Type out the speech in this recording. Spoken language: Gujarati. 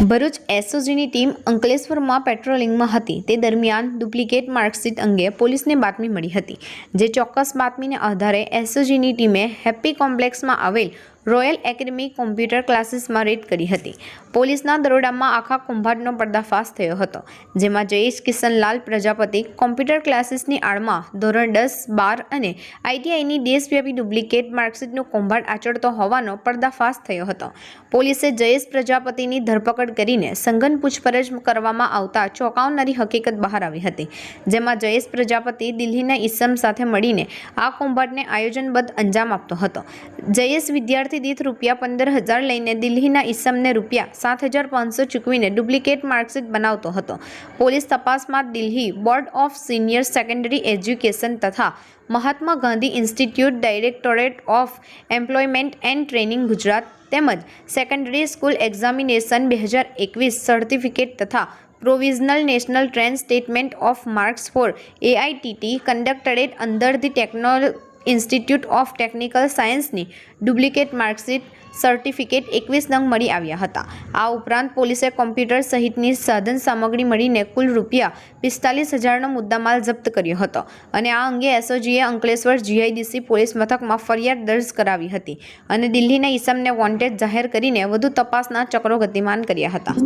ભરૂચ એસઓજીની ટીમ અંકલેશ્વરમાં પેટ્રોલિંગમાં હતી. તે દરમિયાન ડુપ્લિકેટ માર્કશીટ અંગે પોલીસને બાતમી મળી હતી. જે ચોક્કસ બાતમીને આધારે એસઓજીની ટીમે હેપ્પી કોમ્પ્લેક્સમાં આવેલ રોયલ એકેડમી કોમ્પ્યુટર ક્લાસીસમાં રેડ કરી હતી. પોલીસના દરોડામાં આખા કુંભારનો પર્દાફાશ થયો હતો, જેમાં જયેશ કિશનલાલ પ્રજાપતિ કોમ્પ્યુટર ક્લાસીસની આડમાં ધોરણ દસ, બાર અને આઈટીઆઈની દેશવ્યાપી ડુપ્લિકેટ માર્કશીટનું કૌભાંડ આચરતો હોવાનો પર્દાફાશ થયો હતો. પોલીસે જયેશ પ્રજાપતિની ધરપકડ કરીને સંઘન પૂછપરછ કરવામાં આવતા ચોંકાવનારી હકીકત બહાર આવી હતી, જેમાં જયેશ પ્રજાપતિ દિલ્હીના ઈસમ સાથે મળીને આ કૌભાંડને આયોજનબદ્ધ અંજામ આપતો હતો. જયેશ વિદ્યાર્થી દીઠ રૂપિયા પંદર હજાર લઈને દિલ્હીના ઈસમને રૂપિયા સાત હજાર પાંચસો ચૂકવીને ડુપ્લિકેટ માર્કશીટ બનાવતો હતો. પોલીસ તપાસમાં Delhi board of senior secondary education તથા Mahatma Gandhi institute directorate of employment and training Gujarat તેમજ સેકન્ડરી સ્કૂલ એક્ઝામિનેશન બે હજાર એકવીસ સર્ટિફિકેટ તથા provisional national trade statement of marks for AITT conducted under the techno institute of technical સાયન્સની ડુપ્લિકેટ માર્કશીટ સર્ટિફિકેટ એકવીસ નંગ મળી આવ્યા હતા. આ ઉપરાંત પોલીસે કોમ્પ્યુટર સહિતની સાધન સામગ્રી મળીને કુલ રૂપિયા પિસ્તાલીસ હજારનો મુદ્દામાલ જપ્ત કર્યો હતો અને આ અંગે એસઓજીએ અંકલેશ્વર જીઆઈડીસી પોલીસ મથકમાં ફરિયાદ દર્જ કરાવી હતી અને દિલ્હીના ઈસમને વોન્ટેડ જાહેર કરીને વધુ તપાસના ચક્રો ગતિમાન કર્યા હતા.